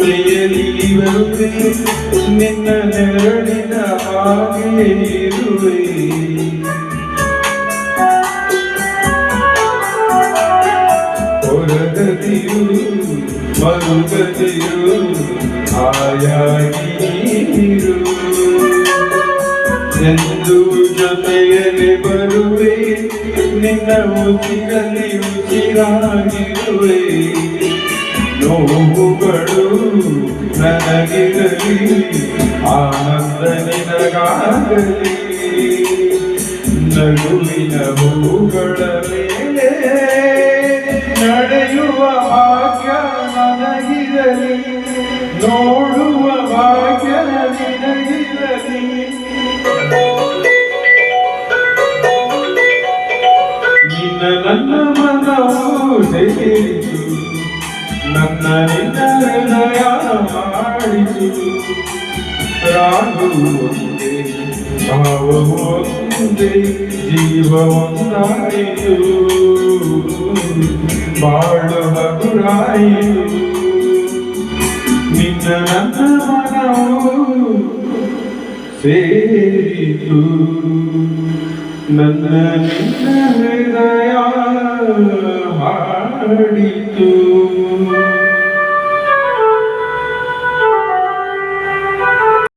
ദേവർക്ക് നിങ്ങൾ നേടിന ആകെ ഒരഗതിയു മറുഗതിയു ആയാഗിരു ಎಂದು ಜೊತೆಯಲ್ಲಿ ಬರುವೆ ನಿನ್ನ ಉಚಿರಲ್ಲಿ ಉಚಿರಾಗಿರುವೆ ನೋವುಗಳು ನನಗಿರಲಿ ಆನಂದ ನಿನಗಾಗಲಿ ನಡುವಿನ ಹೂಗಳ ಮೇಲೆ ನಡೆಯುವ ಭಾಗ್ಯ ನನಗಿರಲಿ ನೋಡುವ ಭಾಗ್ಯ ನಿನಗಿರಲಿ ನಿನ್ನ ನನ್ನ ಮನವು ಸೇರಿತು ನನ್ನಲಿ ನನ್ನಯ ಮಾಡಿಸಿತು ರಾಘುವಂದೆ ಭಾವವಂದೆ ಜೀವವಂದಾಯಿತು ಬಾಳ ಮಧುರಾಯಿತು ನಿನ್ನ ನನ್ನ ಮನವು ಸೇರಿತು ನನ್ನ ನಿನ್ನ ಹೃದಯ பிடித்தோம்